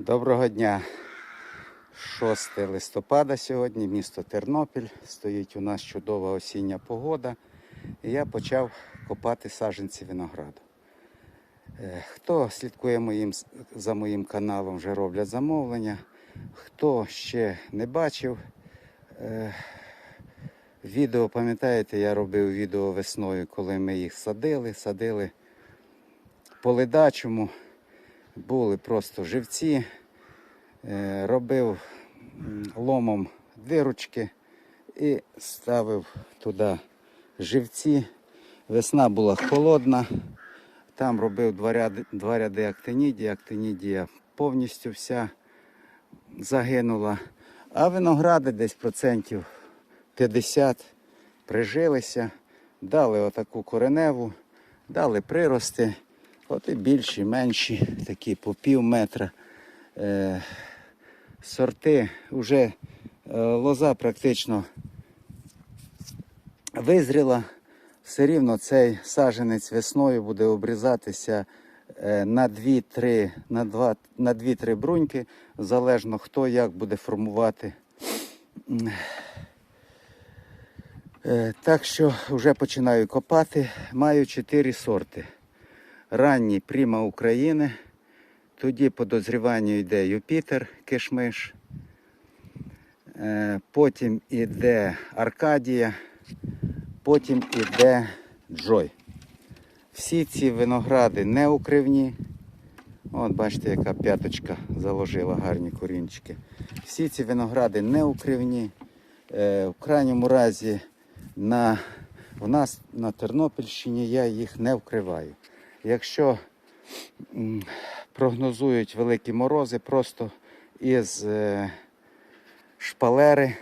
Доброго дня. 6 листопада сьогодні, місто Тернопіль. Стоїть у нас чудова осіння погода. І я почав копати саджанці винограду. Е, Хто слідкує моїм, за моїм каналом, вже роблять замовлення. Хто ще не бачив, е, відео, пам'ятаєте, я робив відео весною, коли ми їх садили, садили по ледачому, були просто живці. Е, робив ломом дирочки і ставив туди живці. Весна була холодна. Там робив два ряди, два ряди актинідії. Актинідія повністю вся загинула. А виногради десь процентів 50 прижилися, дали отаку кореневу, дали прирости. От і більші, менші, такі по пів метра. Е, сорти вже е, лоза практично визріла. Все рівно цей саженець весною буде обрізатися е, на 2-3 на на 2-3 бруньки, залежно хто як буде формувати. Е, Так що вже починаю копати. Маю 4 сорти. Ранній Пріма України. Тоді по дозріванню йде Юпітер, кишмиш. Е, Потім іде Аркадія, потім іде Джой. Всі ці виногради не укривні. От бачите, яка п'яточка заложила гарні корінчики. Всі ці виногради не укривні. Е, В крайньому разі на, в нас на Тернопільщині я їх не вкриваю. Якщо прогнозують великі морози, просто із е, шпалери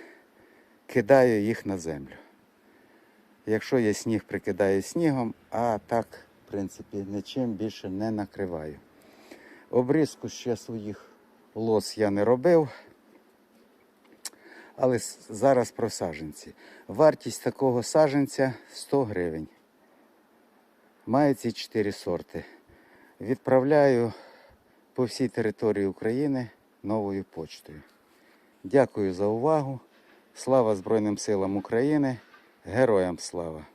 кидаю їх на землю. Якщо є сніг, прикидаю снігом, а так, в принципі, нічим більше не накриваю. Обрізку ще своїх лос я не робив. Але зараз про саджанці. Вартість такого саджанця 100 гривень. Має ці чотири сорти. Відправляю по всій території України новою почтою. Дякую за увагу. Слава Збройним силам України. Героям слава!